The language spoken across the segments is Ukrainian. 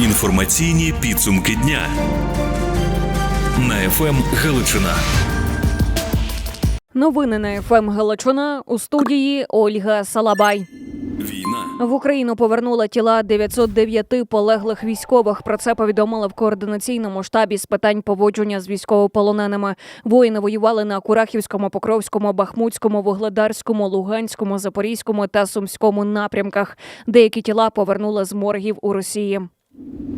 Інформаційні підсумки дня на ФМ Галичина. Новини на ФМ Галичина у студії Ольга Салабай. В Україну повернула тіла 909 полеглих військових. Про це повідомили в координаційному штабі з питань поводження з військовополоненими. Воїни воювали на Курахівському, Покровському, Бахмутському, Вугледарському, Луганському, Запорізькому та Сумському напрямках. Деякі тіла повернули з моргів у Росії.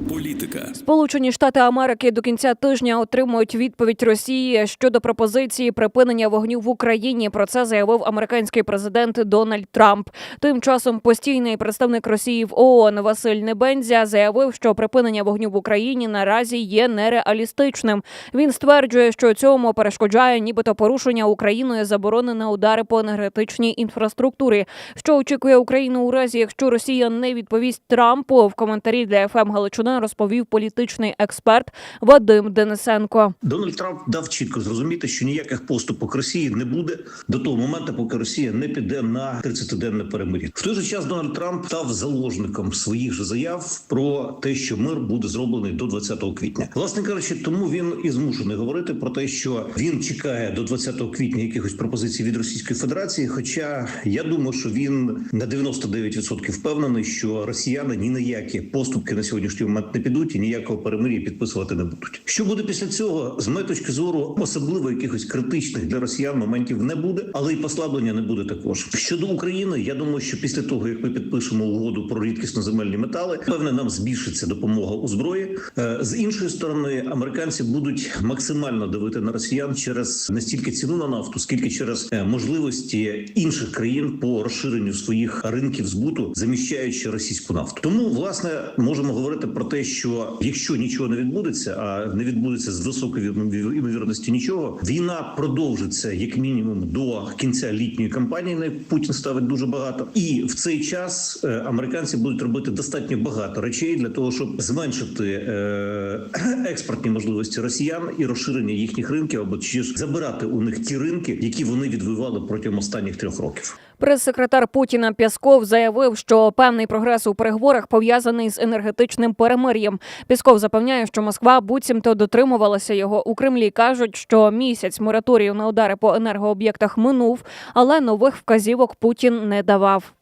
Політика. Сполучені Штати Америки до кінця тижня отримують відповідь Росії щодо пропозиції припинення вогню в Україні. Про це заявив американський президент Дональд Трамп. Тим часом постійний представник Росії в ООН Василь Небензя заявив, що припинення вогню в Україні наразі є нереалістичним. Він стверджує, що цьому перешкоджає, нібито порушення Україною заборони на удари по енергетичній інфраструктурі. Що очікує Україну у разі, якщо Росія не відповість Трампу в коментарі для ФМ Галичина розповів політичний експерт Вадим Денисенко. Дональд Трамп дав чітко зрозуміти, що ніяких поступок Росії не буде до того моменту, поки Росія не піде на 30-денне перемир'я. В той же час Дональд Трамп став заложником своїх же заяв про те, що мир буде зроблений до 20 квітня. Власне кажучи, тому він і змушений говорити про те, що він чекає до 20 квітня якихось пропозицій від Російської Федерації. Хоча я думаю, що він на 99% впевнений, що росіяни ні на які поступки на сьогоднішній момент не підуть і ніякого перемир'я підписувати не будуть. Що буде після цього, з моєї точки зору, особливо якихось критичних для росіян моментів не буде, але і послаблення не буде також. Щодо України, я думаю, що після того як ми підпишемо угоду про рідкісно земельні метали, певне нам збільшиться допомога у зброї. Е, З іншої сторони, американці будуть максимально давити на росіян через не стільки ціну на нафту, скільки через е, можливості інших країн по розширенню своїх ринків збуту, заміщаючи російську нафту. Тому власне можемо говорити про те, що якщо нічого не відбудеться, а не відбудеться з високою ймовірністю нічого, війна продовжиться як мінімум до кінця літньої кампанії. На яку Путін ставить дуже багато, і в цей час е, американці будуть робити достатньо багато речей для того, щоб зменшити е, експортні можливості росіян і розширення їхніх ринків, або чи ж забирати у них ті ринки, які вони відвоювали протягом останніх трьох років. Прес-секретар Путіна Пясков заявив, що певний прогрес у переговорах пов'язаний з енергетичним перемир'ям. Пісков запевняє, що Москва буцімто дотримувалася його у Кремлі. кажуть, що місяць мораторію на удари по енергооб'єктах минув, але нових вказівок Путін не давав.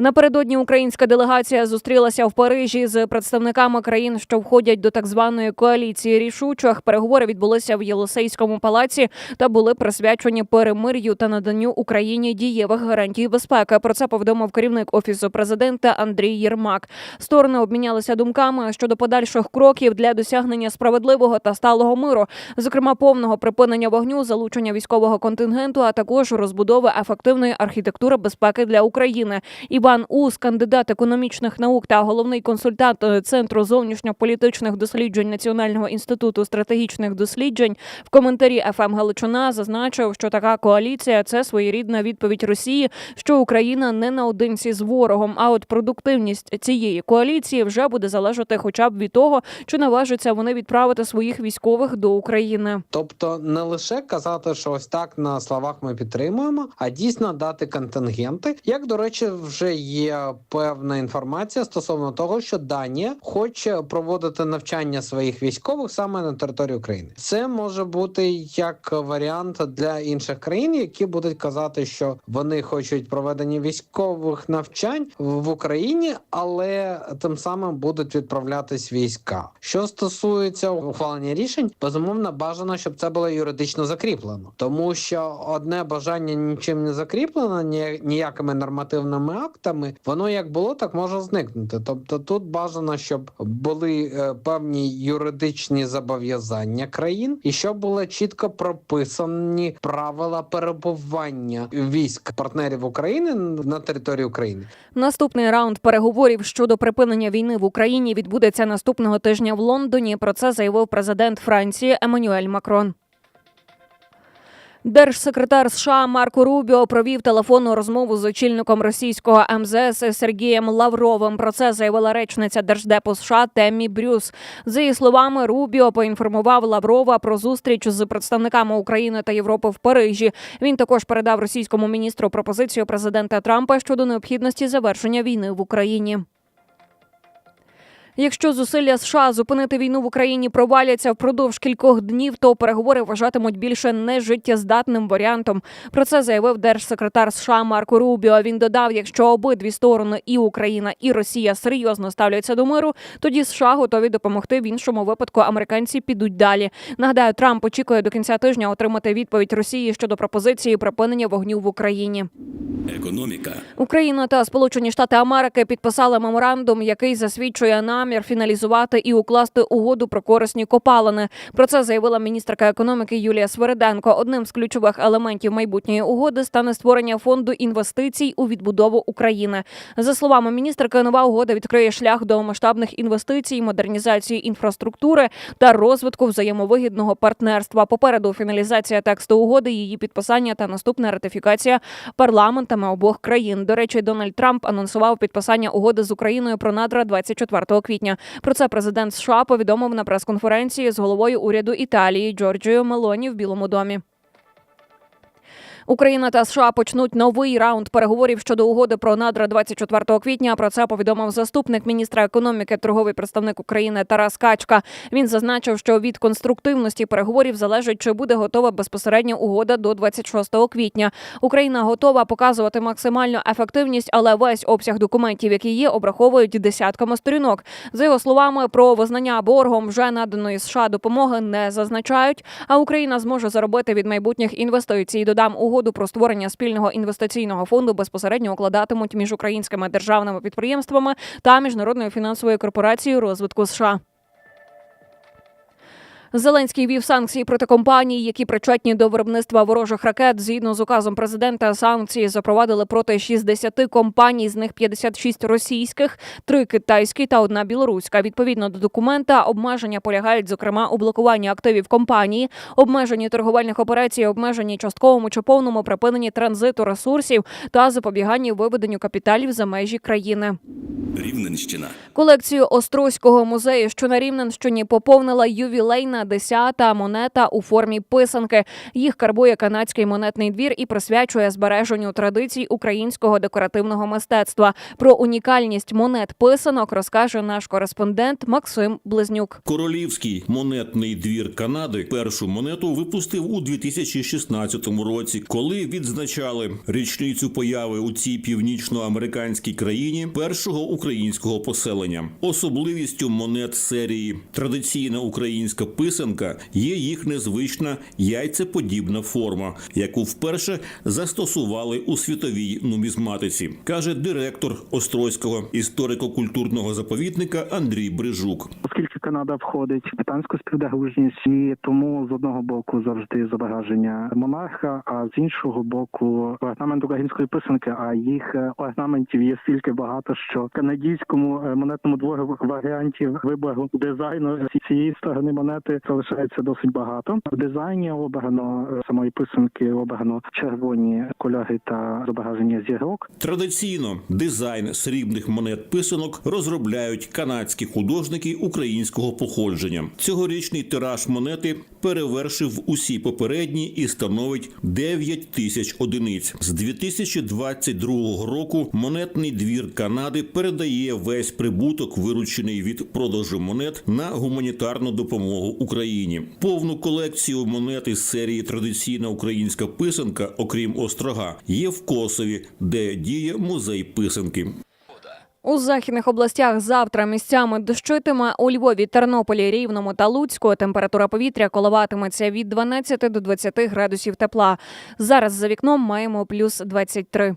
Напередодні українська делегація зустрілася в Парижі з представниками країн, що входять до так званої коаліції рішучих. Переговори відбулися в Єлисейському палаці та були присвячені перемир'ю та наданню Україні дієвих гарантій безпеки. Про це повідомив керівник офісу президента Андрій Єрмак. Сторони обмінялися думками щодо подальших кроків для досягнення справедливого та сталого миру, зокрема повного припинення вогню, залучення військового контингенту, а також розбудови ефективної архітектури безпеки для України. Іван Ус, кандидат економічних наук та головний консультант е, Центру зовнішньополітичних досліджень Національного інституту стратегічних досліджень, в коментарі ФМ Галичина зазначив, що така коаліція це своєрідна відповідь Росії, що Україна не наодинці з ворогом. А от продуктивність цієї коаліції вже буде залежати, хоча б від того, чи наважаться вони відправити своїх військових до України. Тобто не лише казати, що ось так на словах ми підтримуємо, а дійсно дати контингенти. Як до речі, вже є певна інформація стосовно того, що Данія хоче проводити навчання своїх військових саме на території України. Це може бути як варіант для інших країн, які будуть казати, що вони хочуть проведення військових навчань в Україні, але тим самим будуть відправлятись війська. Що стосується ухвалення рішень, безумовно бажано, щоб це було юридично закріплено, тому що одне бажання нічим не закріплено, ніякими нормативними актами, воно як було, так може зникнути. Тобто тут бажано, щоб були е, певні юридичні зобов'язання країн, і щоб були чітко прописані правила перебування військ партнерів України на території України. Наступний раунд переговорів щодо припинення війни в Україні відбудеться наступного тижня в Лондоні. Про це заявив президент Франції Еммануель Макрон. Держсекретар США Марко Рубіо провів телефонну розмову з очільником російського МЗС Сергієм Лавровим. Про це заявила речниця Держдепу США Теммі Брюс. За її словами, Рубіо поінформував Лаврова про зустріч з представниками України та Європи в Парижі. Він також передав російському міністру пропозицію президента Трампа щодо необхідності завершення війни в Україні. Якщо зусилля США зупинити війну в Україні проваляться впродовж кількох днів, то переговори вважатимуть більше нежиттєздатним варіантом. Про це заявив держсекретар США Марко Рубіо. Він додав, якщо обидві сторони, і Україна, і Росія серйозно ставляться до миру, тоді США готові допомогти. В іншому випадку американці підуть далі. Нагадаю, Трамп очікує до кінця тижня отримати відповідь Росії щодо пропозиції припинення вогню в Україні. Економіка. Україна та Сполучені Штати Америки підписали меморандум, який засвідчує намір фіналізувати і укласти угоду про корисні копалини. Про це заявила міністерка економіки Юлія Свериденко. Одним з ключових елементів майбутньої угоди стане створення фонду інвестицій у відбудову України. За словами міністерки, нова угода відкриє шлях до масштабних інвестицій, модернізації інфраструктури та розвитку взаємовигідного партнерства. Попереду фіналізація тексту угоди, її підписання та наступна ратифікація парламентами обох країн. До речі, Дональд Трамп анонсував підписання угоди з Україною про надра 24 квітня. Про це президент США повідомив на прес-конференції з головою уряду Італії Джорджіо Мелоні в Білому домі. Україна та США почнуть новий раунд переговорів щодо угоди про надра 24 квітня. Про це повідомив заступник міністра економіки, торговий представник України Тарас Качка. Він зазначив, що від конструктивності переговорів залежить, чи буде готова безпосередня угода до 26 квітня. Україна готова показувати максимальну ефективність, але весь обсяг документів, які є, обраховують десятками сторінок. За його словами, про визнання боргом вже наданої США допомоги не зазначають. А Україна зможе заробити від майбутніх інвестицій. Додам угоду про створення спільного інвестиційного фонду безпосередньо укладатимуть між українськими державними підприємствами та міжнародною фінансовою корпорацією розвитку США. Зеленський вів санкції проти компаній, які причетні до виробництва ворожих ракет. Згідно з указом президента, санкції запровадили проти 60 компаній, з них 56 російських, 3 китайські та одна білоруська. Відповідно до документа, обмеження полягають зокрема у блокуванні активів компанії, обмеженні торговельних операцій, обмеженні частковому чи повному припиненні транзиту ресурсів та запобіганні виведенню капіталів за межі країни. Рівненщина. Колекцію Острозького музею, що на Рівненщині поповнила ювілейна десята монета у формі писанки. Їх карбує канадський монетний двір і присвячує збереженню традицій українського декоративного мистецтва. Про унікальність монет писанок розкаже наш кореспондент Максим Близнюк. Королівський монетний двір Канади першу монету випустив у 2016 році, коли відзначали річницю появи у цій північноамериканській країні першого українського поселення. Особливістю монет серії традиційна українська писанка є їх незвична яйцеподібна форма, яку вперше застосували у світовій нумізматиці, каже директор Острозького історико-культурного заповідника Андрій Брижук. Канада входить в британську співдружність, і тому з одного боку завжди зображення монарха, а з іншого боку орнамент української писанки. А їх е, орнаментів є стільки багато, що канадійському е, монетному дворі варіантів вибору дизайну цієї сторони монети залишається досить багато. В дизайні обрано е, самої писанки обрано червоні кольори та зображення зірок. Традиційно дизайн срібних монет писанок розробляють канадські художники українського походження. Цьогорічний тираж монети перевершив усі попередні і становить 9 тисяч одиниць. З 2022 року монетний двір Канади передає весь прибуток, виручений від продажу монет, на гуманітарну допомогу Україні. Повну колекцію монет із серії Традиційна українська писанка, окрім острога, є в Косові, де діє музей писанки. У західних областях завтра місцями дощитиме у Львові, Тернополі, Рівному та Луцьку. Температура повітря коливатиметься від 12 до 20 градусів тепла. Зараз за вікном маємо плюс 23.